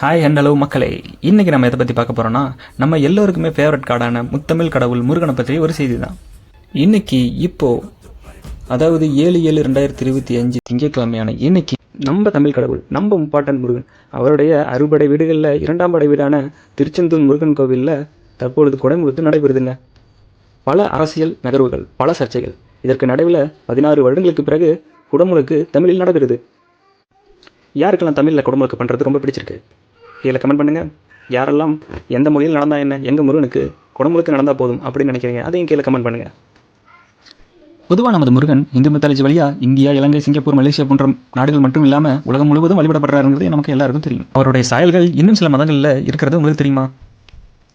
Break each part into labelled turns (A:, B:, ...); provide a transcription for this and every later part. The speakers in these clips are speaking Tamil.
A: ஹாய் ஹலோ மக்களே. இன்றைக்கி நம்ம எதை பற்றி பார்க்க போகிறோன்னா நம்ம எல்லோருக்குமே ஃபேவரட் கார்டான முத்தமிழ் கடவுள் முருகனை பற்றி ஒரு செய்தி தான் இன்னைக்கு இப்போது அதாவது ஏழு ஏழு ரெண்டாயிரத்தி இருபத்தி அஞ்சு திங்கட்கிழமையான இன்னைக்கு நம்ம தமிழ் கடவுள் நம்ம முப்பாட்டன் முருகன் அவருடைய அறுபடை வீடுகளில் இரண்டாம் படை வீடான திருச்செந்தூர் முருகன் கோவிலில் தற்பொழுது குடமுழுத்து நடைபெறுதுங்க. பல அரசியல் நகர்வுகள் பல சர்ச்சைகள். இதற்கு நடுவில் பதினாறு வருடங்களுக்கு பிறகு குடமுழுக்கு தமிழில் நடைபெறுது. யாருக்கெல்லாம் தமிழில் குடமுழுக்கு பண்ணுறது ரொம்ப பிடிச்சிருக்கு? கீழே கமெண்ட் பண்ணுங்கள் யாரெல்லாம் எந்த மொழியில் நடந்தால் என்ன? எங்கள் முருகனுக்கு குடமுழுக்கு நடந்தால் போதும் அப்படின்னு நினைக்கிறீங்க அதையும் கீழே கமெண்ட் பண்ணுங்கள் பொதுவாக நமது முருகன் இந்து மெத்தாலஜி வழியாக இந்தியா இலங்கை சிங்கப்பூர் மலேசியா போன்ற நாடுகள் மட்டும் இல்லாமல் உலகம் முழுவதும் வழிபடப்படுறாருங்கிறது நமக்கு எல்லாருக்கும் தெரியும். அவருடைய சாயல்கள் இன்னும் சில மதங்களில் இருக்கிறது உங்களுக்கு தெரியுமா?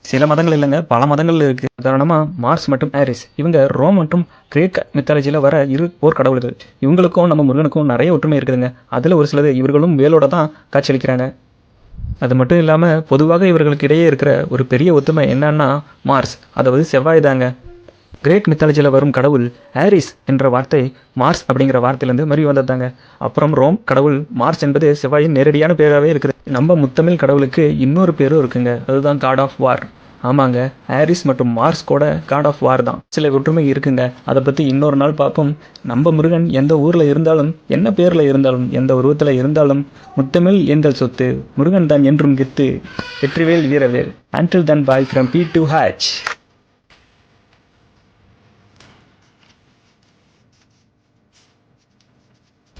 A: சில மதங்கள் இல்லைங்க பல மதங்கள் இருக்குது உதாரணமாக மார்ஸ் மற்றும் ஆரிஸ். இவங்க ரோம் மற்றும் கிரேக் மித்தாலஜியில் வர இரு போர் கடவுள்கள். இவங்களுக்கும் நம்ம முருகனுக்கும் நிறைய ஒற்றுமை இருக்குதுங்க. அதில் ஒரு சிலது இவர்களும் வேலோட தான் காட்சியளிக்கிறாங்க. அது மட்டும் இல்லாமல் பொதுவாக இவர்களுக்கு இடையே இருக்கிற ஒரு பெரிய ஒத்துமை என்னன்னா மார்ஸ். அதாவது செவ்வாய் தாங்க கிரேட் மித்தாலஜியில் வரும் கடவுள் ஆரிஸ் என்ற வார்த்தை மார்ஸ் அப்படிங்கிற வார்த்தையிலேருந்து மறி வந்ததாங்க அப்புறம் ரோம் கடவுள் மார்ஸ் என்பது செவ்வாயின் நேரடியான பேராகவே இருக்குது. நம்ம முத்தமிழ் கடவுளுக்கு இன்னொரு பேரும் இருக்குங்க. அதுதான் காட் ஆஃப் வார் ஆமாங்க ஆரிஸ் மற்றும் மார்ஸ் கூட காட் ஆஃப் வார் தான். சில ஒற்றுமை இருக்குங்க. அதை பற்றி இன்னொரு நாள் பார்ப்போம். நம்ம முருகன் எந்த ஊரில் இருந்தாலும் என்ன பேரில் இருந்தாலும் எந்த உருவத்தில் இருந்தாலும் முத்தமிழ் ஏந்தல் சொத்து முருகன் தான் என்றும் கெத்து வெற்றிவேல் வீரவேல். Until then bye from B to H